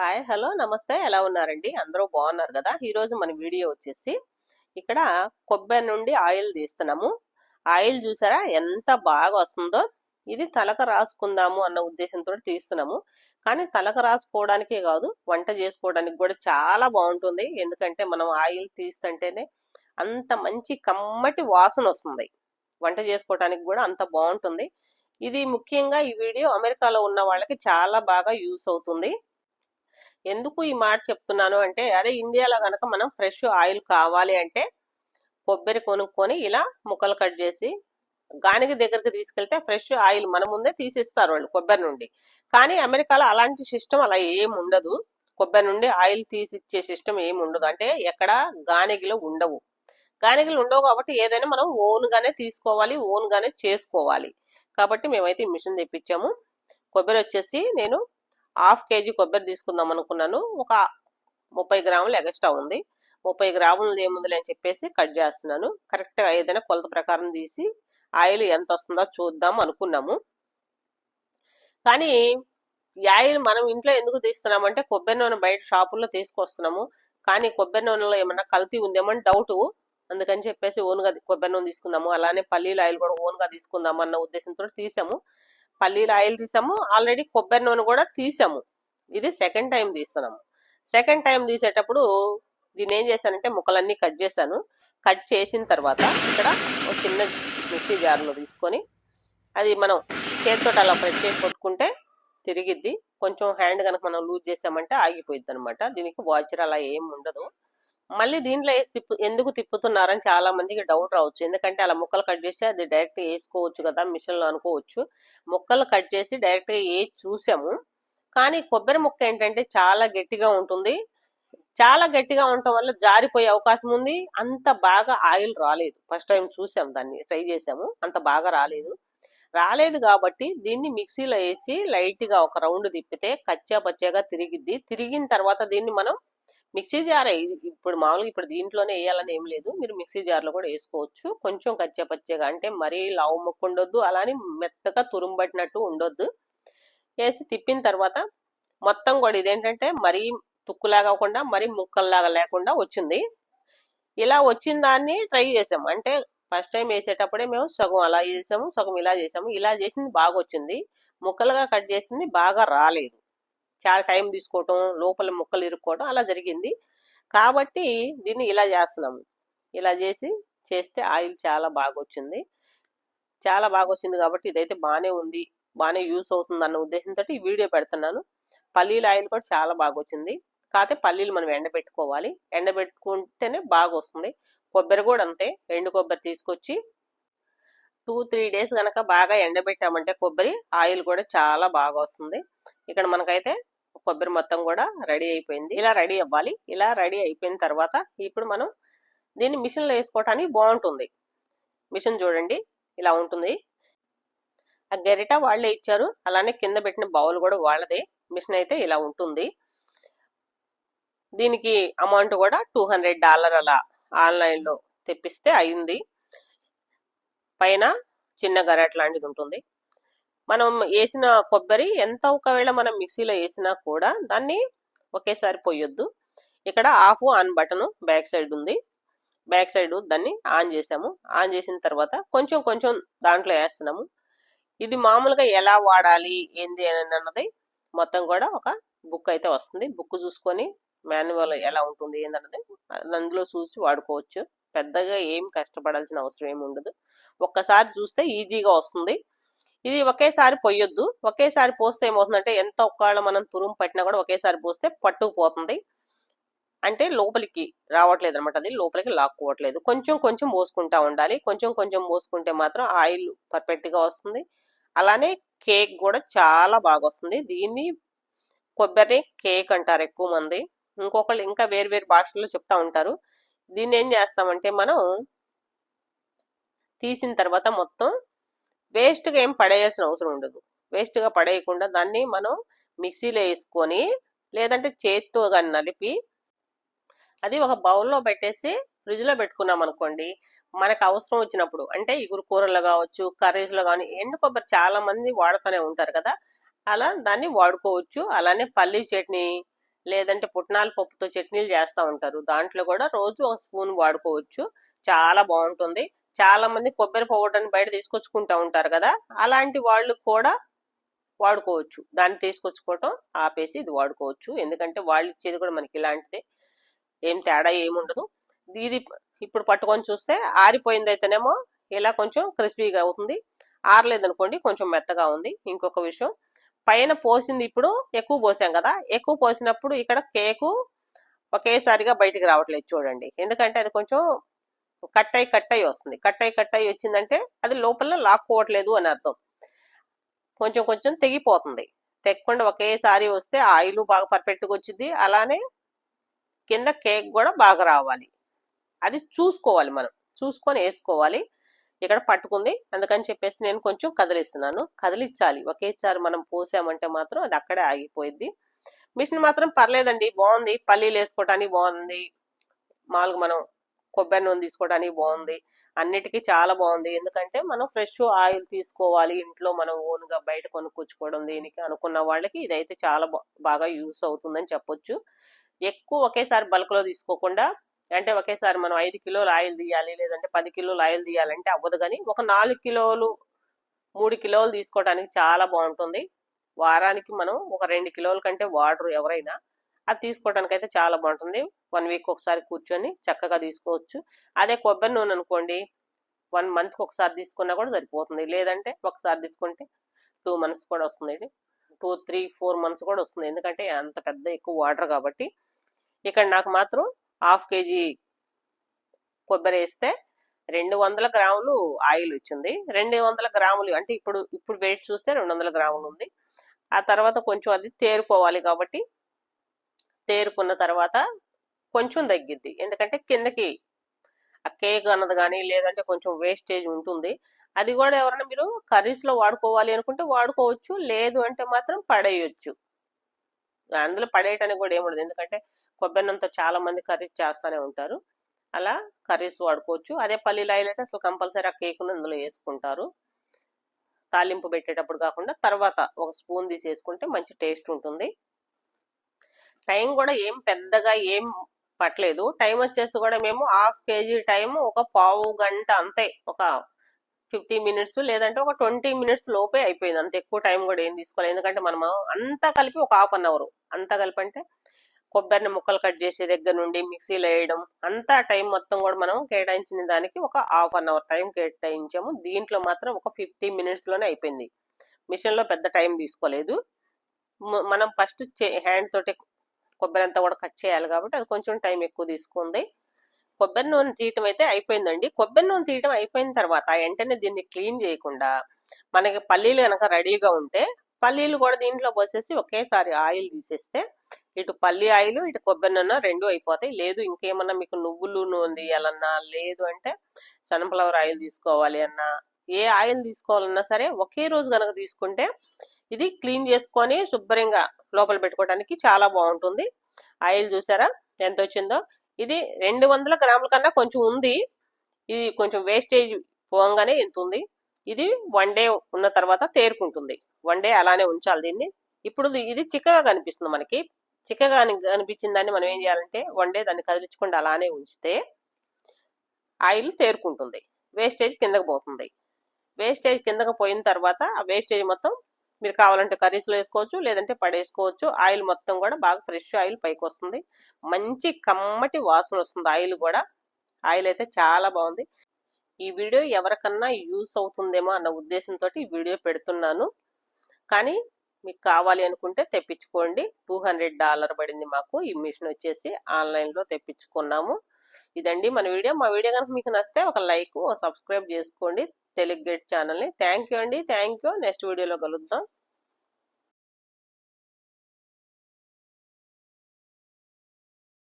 Hi hello నమస్తే. ఎలా ఉన్నారండి? అందరూ బాగున్నారు కదా? ఈరోజు మన వీడియో వచ్చేసి ఇక్కడ కొబ్బరి నుండి ఆయిల్ తీస్తున్నాము. ఆయిల్ చూసారా? ఎంత బాగా వస్తుందో. ఇది తలకు రాసుకుందాము అన్న ఉద్దేశంతో తీస్తున్నాము. కానీ తలకు రాసుకోవడానికే కాదు వంట చేసుకోవడానికి కూడా చాలా బాగుంటుంది. ఎందుకంటే మనం ఆయిల్ తీస్తుంటేనే అంత మంచి కమ్మటి వాసన వస్తుంది. వంట చేసుకోవడానికి కూడా అంత బాగుంటుంది. ఇది ముఖ్యంగా ఈ వీడియో అమెరికాలో ఉన్న వాళ్ళకి చాలా బాగా యూస్ అవుతుంది. ఎందుకు ఈ మాట చెప్తున్నాను అంటే అదే ఇండియాలో కనుక మనం ఫ్రెష్ ఆయిల్ కావాలి అంటే కొబ్బరి కొనుక్కొని ఇలా ముక్కలు కట్ చేసి గానికి దగ్గరికి తీసుకెళ్తే ఫ్రెష్ ఆయిల్ మన ముందే తీసిస్తారు వాళ్ళు కొబ్బరి నుండి. కానీ అమెరికాలో అలాంటి సిస్టమ్ అలా ఏం ఉండదు. కొబ్బరి నుండి ఆయిల్ తీసిచ్చే సిస్టమ్ ఏమి ఉండదు. అంటే ఎక్కడ గానిగిలో ఉండవు. గానిగిలు ఉండవు కాబట్టి ఏదైనా మనం ఓన్గానే తీసుకోవాలి ఓన్గానే చేసుకోవాలి. కాబట్టి మేమైతే మిషన్ తెప్పించాము. కొబ్బరి వచ్చేసి నేను హాఫ్ కేజీ కొబ్బరి తీసుకుందాం అనుకున్నాను. ఒక ముప్పై గ్రాములు ఎగస్ట్రా ఉంది. ముప్పై గ్రాములు ఏముందిలే అని చెప్పేసి కట్ చేస్తున్నాను. కరెక్ట్గా ఏదైనా కొలత ప్రకారం తీసి ఆయిల్ ఎంత వస్తుందో చూద్దాం అనుకున్నాము. కానీ ఈ ఆయిల్ మనం ఇంట్లో ఎందుకు తీస్తున్నామంటే కొబ్బరి నూనె బయట షాపుల్లో తీసుకొస్తున్నాము. కానీ కొబ్బరి నూనెలో ఏమన్నా కల్తీ ఉందేమో అని డౌట్. అందుకని చెప్పేసి ఓన్గా కొబ్బరి నూనె తీసుకుందాము. అలానే పల్లీల ఆయిల్ కూడా ఓన్గా తీసుకుందాము అన్న ఉద్దేశంతో తీసాము. పల్లీల ఆయిల్ తీసాము. ఆల్రెడీ కొబ్బరి నూనె కూడా తీసాము. ఇది సెకండ్ టైం తీస్తున్నాము. సెకండ్ టైం తీసేటప్పుడు దీన్ని ఏం చేశానంటే ముక్కలన్నీ కట్ చేశాను. కట్ చేసిన తర్వాత ఇక్కడ ఒక చిన్న మిక్సీ జార్లో తీసుకొని అది మనం చేతితో అలా ప్రెస్ చేసి కొట్టుకుంటే తిరిగిద్ది. కొంచెం హ్యాండ్ కనుక మనం లూజ్ చేసామంటే ఆగిపోయింది అనమాట దీనికి వాచర్ అలా ఏం ఉండదు. మళ్ళీ దీంట్లో వేసి తిప్పు ఎందుకు తిప్పుతున్నారని చాలా మందికి డౌట్ రావచ్చు. ఎందుకంటే అలా ముక్కలు కట్ చేసి అది డైరెక్ట్ వేసుకోవచ్చు కదా మిషన్లో అనుకోవచ్చు. ముక్కలు కట్ చేసి డైరెక్ట్గా వేసి చూసాము. కానీ కొబ్బరి ముక్క ఏంటంటే చాలా గట్టిగా ఉంటుంది. చాలా గట్టిగా ఉండటం వల్ల జారిపోయే అవకాశం ఉంది. అంత బాగా ఆయిల్ రాలేదు. ఫస్ట్ టైం చూసాం దాన్ని ట్రై చేసాము. అంత బాగా రాలేదు. రాలేదు కాబట్టి దీన్ని మిక్సీలో వేసి లైట్గా ఒక రౌండ్ తిప్పితే కచ్చా పచ్చాగా తిరిగిద్ది. తిరిగిన తర్వాత దీన్ని మనం మిక్సీ జార్ ఇప్పుడు మామూలుగా ఇప్పుడు దీంట్లోనే వేయాలని ఏం లేదు. మీరు మిక్సీ జార్లో కూడా వేసుకోవచ్చు. కొంచెం కచ్చా పచ్చగా అంటే మరీ లావు ముక్క ఉండొద్దు. అలానే మెత్తగా తురుంబట్టినట్టు ఉండొద్దు. వేసి తిప్పిన తర్వాత మొత్తం కూడా ఇదేంటంటే మరీ తుక్కులాగా కాకుండా మరీ ముక్కల్లాగా లేకుండా వచ్చింది. ఇలా వచ్చిన దాన్ని ట్రై చేసాము. అంటే ఫస్ట్ టైం వేసేటప్పుడే మేము సగం అలా చేసాము సగం ఇలా చేసాము. ఇలా చేసింది బాగా వచ్చింది ముక్కలుగా కట్ చేసింది బాగా రాలేదు. చాలా టైం తీసుకోవటం లోపల ముక్కలు ఇరుక్కోవటం అలా జరిగింది. కాబట్టి దీన్ని ఇలా చేస్తున్నాము ఇలా చేసి చేస్తే ఆయిల్ చాలా బాగా వచ్చింది చాలా బాగా వచ్చింది కాబట్టి ఇదైతే బాగానే ఉంది బాగానే యూస్ అవుతుంది అన్న ఉద్దేశంతో ఈ వీడియో పెడుతున్నాను. పల్లీల ఆయిల్ కూడా చాలా బాగా వచ్చింది కాకపోతే పల్లీలు మనం ఎండబెట్టుకోవాలి ఎండబెట్టుకుంటేనే బాగా వస్తుంది కొబ్బరి కూడా అంతే. ఎండు కొబ్బరి తీసుకొచ్చి టూ త్రీ డేస్ కనుక బాగా ఎండబెట్టామంటే కొబ్బరి ఆయిల్ కూడా చాలా బాగా వస్తుంది ఇక్కడ మనకైతే కొబ్బరి మొత్తం కూడా రెడీ అయిపోయింది. ఇలా రెడీ అవ్వాలి. ఇలా రెడీ అయిపోయిన తర్వాత ఇప్పుడు మనం దీన్ని మిషన్లో వేసుకోవటానికి బాగుంటుంది. మిషన్ చూడండి. ఇలా ఉంటుంది. ఆ గరిట వాళ్ళే ఇచ్చారు. అలానే కింద పెట్టిన బౌల్ కూడా వాళ్ళదే. మిషన్ అయితే ఇలా ఉంటుంది. దీనికి అమౌంట్ కూడా టూ హండ్రెడ్ డాలర్ అలా ఆన్లైన్లో తెప్పిస్తే అయింది. పైన చిన్న గరట్ లాంటిది ఉంటుంది. మనం వేసిన కొబ్బరి ఎంత ఒకవేళ మనం మిక్సీలో వేసినా కూడా దాన్ని ఒకేసారి పోయొద్దు. ఇక్కడ off on button back side ఉంది. బ్యాక్ సైడ్ దాన్ని ఆన్ చేసాము. ఆన్ చేసిన తర్వాత కొంచెం కొంచెం దాంట్లో వేస్తున్నాము. ఇది మామూలుగా ఎలా వాడాలి ఏంది అని అన్నది మొత్తం కూడా ఒక బుక్ అయితే వస్తుంది. బుక్ చూసుకొని మాన్యువల్ ఎలా ఉంటుంది ఏంటన్నది అందులో చూసి వాడుకోవచ్చు. పెద్దగా ఏం కష్టపడాల్సిన అవసరం ఏమి ఉండదు. ఒక్కసారి చూస్తే ఈజీగా వస్తుంది. ఇది ఒకేసారి పొయ్యొద్దు ఒకేసారి పోస్తే ఏమవుతుందంటే ఎంత ఒకవేళ మనం తురుము పట్టినా కూడా ఒకేసారి పోస్తే పట్టుకుపోతుంది. అంటే లోపలికి రావట్లేదు అనమాట అది లోపలికి లాక్కోవట్లేదు. కొంచెం కొంచెం పోసుకుంటా ఉండాలి. కొంచెం కొంచెం పోసుకుంటే మాత్రం ఆయిల్ పర్ఫెక్ట్గా వస్తుంది. అలానే కేక్ కూడా చాలా బాగా వస్తుంది. దీన్ని కొబ్బరి కేక్ అంటారు ఎక్కువ మంది. ఇంకొకళ్ళు ఇంకా వేరు వేరు భాషల్లో చెప్తా ఉంటారు. దీన్ని ఏం చేస్తామంటే మనం తీసిన తర్వాత మొత్తం వేస్ట్గా ఏం పడేయాల్సిన అవసరం ఉండదు. వేస్ట్గా పడేయకుండా దాన్ని మనం మిక్సీలో వేసుకొని లేదంటే చేత్తో కానీ నలిపి అది ఒక బౌల్లో పెట్టేసి ఫ్రిడ్జ్లో పెట్టుకున్నాం అనుకోండి మనకు అవసరం వచ్చినప్పుడు అంటే ఇగురు కూరలు కావచ్చు కర్రీస్లో కానీ ఎండు కొబ్బరి చాలా మంది వాడుతూనే ఉంటారు కదా అలా దాన్ని వాడుకోవచ్చు. అలానే పల్లీ చట్నీ లేదంటే పుట్నాల పప్పుతో చట్నీలు చేస్తూ ఉంటారు. దాంట్లో కూడా రోజు ఒక స్పూన్ వాడుకోవచ్చు. చాలా బాగుంటుంది. చాలా మంది కొబ్బరి పౌడర్ని బయట తీసుకొచ్చుకుంటూ ఉంటారు కదా అలాంటి వాళ్ళు కూడా వాడుకోవచ్చు. దాన్ని తీసుకొచ్చుకోవటం ఆపేసి ఇది వాడుకోవచ్చు. ఎందుకంటే వాళ్ళు ఇచ్చేది కూడా మనకి ఇలాంటిదే. ఏం తేడా ఏముండదు ఇది ఇప్పుడు పట్టుకొని చూస్తే ఆరిపోయింది అయితేనేమో ఇలా కొంచెం క్రిస్పీగా అవుతుంది. ఆరలేదనుకోండి కొంచెం మెత్తగా ఉంది. ఇంకొక విషయం పైన పోసింది ఇప్పుడు ఎక్కువ పోసాం కదా ఎక్కువ పోసినప్పుడు ఇక్కడ కేకు ఒకేసారిగా బయటికి రావట్లేదు చూడండి. ఎందుకంటే అది కొంచెం కట్ అయి కట్ అయి వస్తుంది. కట్ అయి కట్ అయి వచ్చిందంటే అది లోపల లాక్కోవట్లేదు అని అర్థం. కొంచెం కొంచెం తెగిపోతుంది. తెగకుండా ఒకేసారి వస్తే ఆయిల్ బాగా పర్ఫెక్ట్గా వచ్చింది అలానే కింద కేక్ కూడా బాగా రావాలి. అది చూసుకోవాలి మనం. చూసుకొని వేసుకోవాలి. ఇక్కడ పట్టుకుంది. అందుకని చెప్పేసి నేను కొంచెం కదిలిస్తున్నాను. కదిలించాలి ఒకేసారి మనం పోసామంటే మాత్రం అది అక్కడే ఆగిపోయింది మిషన్ మాత్రం పర్లేదండి. బాగుంది. పల్లీలు వేసుకోవటానికి బాగుంది. మామూలుగా మనం కొబ్బరి నూనె తీసుకోవడానికి బాగుంది. అన్నిటికీ చాలా బాగుంది. ఎందుకంటే మనం ఫ్రెష్ ఆయిల్ తీసుకోవాలి. ఇంట్లో మనం ఓన్గా బయట కొనుక్కొచ్చుకోవడం దీనికి అనుకున్న వాళ్ళకి ఇదైతే చాలా బాగా యూస్ అవుతుందని చెప్పొచ్చు. ఎక్కువ ఒకేసారి బల్క్లో తీసుకోకుండా అంటే ఒకేసారి మనం ఐదు కిలోలు ఆయిల్ తీయాలి లేదంటే పది కిలోలు ఆయిల్ తీయాలంటే అవ్వదు కానీ ఒక నాలుగు కిలోలు మూడు కిలోలు తీసుకోవడానికి చాలా బాగుంటుంది. వారానికి మనం ఒక రెండు కిలోల కంటే వాటర్ ఎవరైనా. అది తీసుకోవడానికి అయితే చాలా బాగుంటుంది. వన్ వీక్ ఒకసారి కూర్చొని చక్కగా తీసుకోవచ్చు. అదే కొబ్బరి నూనె అనుకోండి వన్ మంత్కి ఒకసారి తీసుకున్నా కూడా సరిపోతుంది. లేదంటే ఒకసారి తీసుకుంటే టూ మంత్స్ కూడా వస్తుంది. టూ త్రీ ఫోర్ మంత్స్ కూడా వస్తుంది. ఎందుకంటే అంత పెద్ద ఎక్కువ వాటర్ కాబట్టి. ఇక్కడ నాకు మాత్రం హాఫ్ కేజీ కొబ్బరి వేస్తే రెండు వందల గ్రాములు ఆయిల్ వచ్చింది రెండు వందల గ్రాములు అంటే ఇప్పుడు ఇప్పుడు వెయిట్ చూస్తే రెండు వందల గ్రాములు ఉంది. ఆ తర్వాత కొంచెం అది తేరుకోవాలి కాబట్టి తేరుకున్న తర్వాత కొంచెం తగ్గిద్ది. ఎందుకంటే కిందకి ఆ కేక్ అన్నది కానీ లేదంటే కొంచెం వేస్టేజ్ ఉంటుంది. అది కూడా ఎవరైనా మీరు కర్రీస్లో వాడుకోవాలి అనుకుంటే వాడుకోవచ్చు. లేదు అంటే మాత్రం పడేయచ్చు. అందులో పడేయటానికి కూడా ఏముండదు ఎందుకంటే కొబ్బరినంతో చాలా మంది కర్రీస్ చేస్తూనే ఉంటారు. అలా కర్రీస్ వాడుకోవచ్చు. అదే పల్లీలు ఆయిల్ అయితే అసలు కంపల్సరీ ఆ కేక్ అందులో వేసుకుంటారు. తాలింపు పెట్టేటప్పుడు కాకుండా తర్వాత ఒక స్పూన్ తీసి వేసుకుంటే మంచి టేస్ట్ ఉంటుంది. టైం కూడా ఏం పెద్దగా ఏం పట్టలేదు. టైం వచ్చేసి కూడా మేము హాఫ్ కేజీ టైం ఒక పావు గంట అంతే ఒక ఫిఫ్టీ మినిట్స్ లేదంటే ఒక ట్వంటీ మినిట్స్ లోపే అయిపోయింది. అంత ఎక్కువ టైం కూడా ఏం తీసుకోలేదు. ఎందుకంటే మనము అంతా కలిపి ఒక హాఫ్ అన్ అవర్. అంతా కలిపి అంటే కొబ్బరిని ముక్కలు కట్ చేసే దగ్గర నుండి మిక్సీలో వేయడం అంతా టైం మొత్తం కూడా మనం కేటాయించిన దానికి ఒక హాఫ్ అన్ అవర్ టైం కేటాయించాము. దీంట్లో మాత్రం ఒక ఫిఫ్టీ మినిట్స్లోనే అయిపోయింది. మిషన్లో పెద్ద టైం తీసుకోలేదు. మనం ఫస్ట్ హ్యాండ్ తోటి కొబ్బరి అంతా కూడా కట్ చేయాలి కాబట్టి అది కొంచెం టైం ఎక్కువ తీసుకుంది. కొబ్బరి నూనె తీయటం అయితే అయిపోయిందండి. కొబ్బరి నూనె తీయటం అయిపోయిన తర్వాత వెంటనే దీన్ని క్లీన్ చేయకుండా మనకి పల్లీలు కనుక రెడీగా ఉంటే పల్లీలు కూడా దీంట్లో పోసేసి ఒకేసారి ఆయిల్ తీసేస్తే ఇటు పల్లి ఆయిల్ ఇటు కొబ్బరి నూనె రెండు అయిపోతాయి. లేదు ఇంకేమన్నా మీకు నువ్వులు నూనె తీయాలన్నా లేదు అంటే సన్ఫ్లవర్ ఆయిల్ తీసుకోవాలి అన్నా ఏ ఆయిల్ తీసుకోవాలన్నా సరే ఒకే రోజు కనుక తీసుకుంటే ఇది క్లీన్ చేసుకొని శుభ్రంగా లోపల పెట్టుకోవడానికి చాలా బాగుంటుంది. ఆయిల్ చూసారా ఎంత వచ్చిందో? ఇది రెండు వందల గ్రాముల కన్నా కొంచెం ఉంది. ఇది కొంచెం వేస్టేజ్ పోగానే ఎంత ఉంది. ఇది వన్ డే ఉన్న తర్వాత తేరుకుంటుంది. వన్ డే అలానే ఉంచాలి దీన్ని. ఇప్పుడు ఇది చిక్కగా కనిపిస్తుంది మనకి. చిక్కగా కనిపించిన దాన్ని మనం ఏం చేయాలంటే వన్ డే దాన్ని కదిలించకుండా అలానే ఉంచితే ఆయిల్ తేరుకుంటుంది. వేస్టేజ్ కిందకు పోతుంది. వేస్టేజ్ కిందకు పోయిన తర్వాత ఆ వేస్టేజ్ మొత్తం మీరు కావాలంటే కర్రీస్లో వేసుకోవచ్చు లేదంటే పడేసుకోవచ్చు. ఆయిల్ మొత్తం కూడా బాగా ఫ్రెష్ ఆయిల్ పైకి వస్తుంది. మంచి కమ్మటి వాసన వస్తుంది ఆయిల్ కూడా. ఆయిల్ అయితే చాలా బాగుంది. ఈ వీడియో ఎవరికన్నా యూస్ అవుతుందేమో అన్న ఉద్దేశంతో ఈ వీడియో పెడుతున్నాను. కానీ మీకు కావాలి అనుకుంటే తెప్పించుకోండి. టూ హండ్రెడ్ డాలర్ పడింది మాకు. ఈ మిషన్ వచ్చేసి ఆన్లైన్లో తెప్పించుకున్నాము. ఇదండి మన వీడియో. మా వీడియో కనుక మీకు నచ్చితే ఒక లైక్ సబ్స్క్రైబ్ చేసుకోండి. తెలుగు గేట్ ఛానల్ని. థ్యాంక్ యూ అండి. Thank you. నెక్స్ట్ వీడియోలో కలుద్దాం.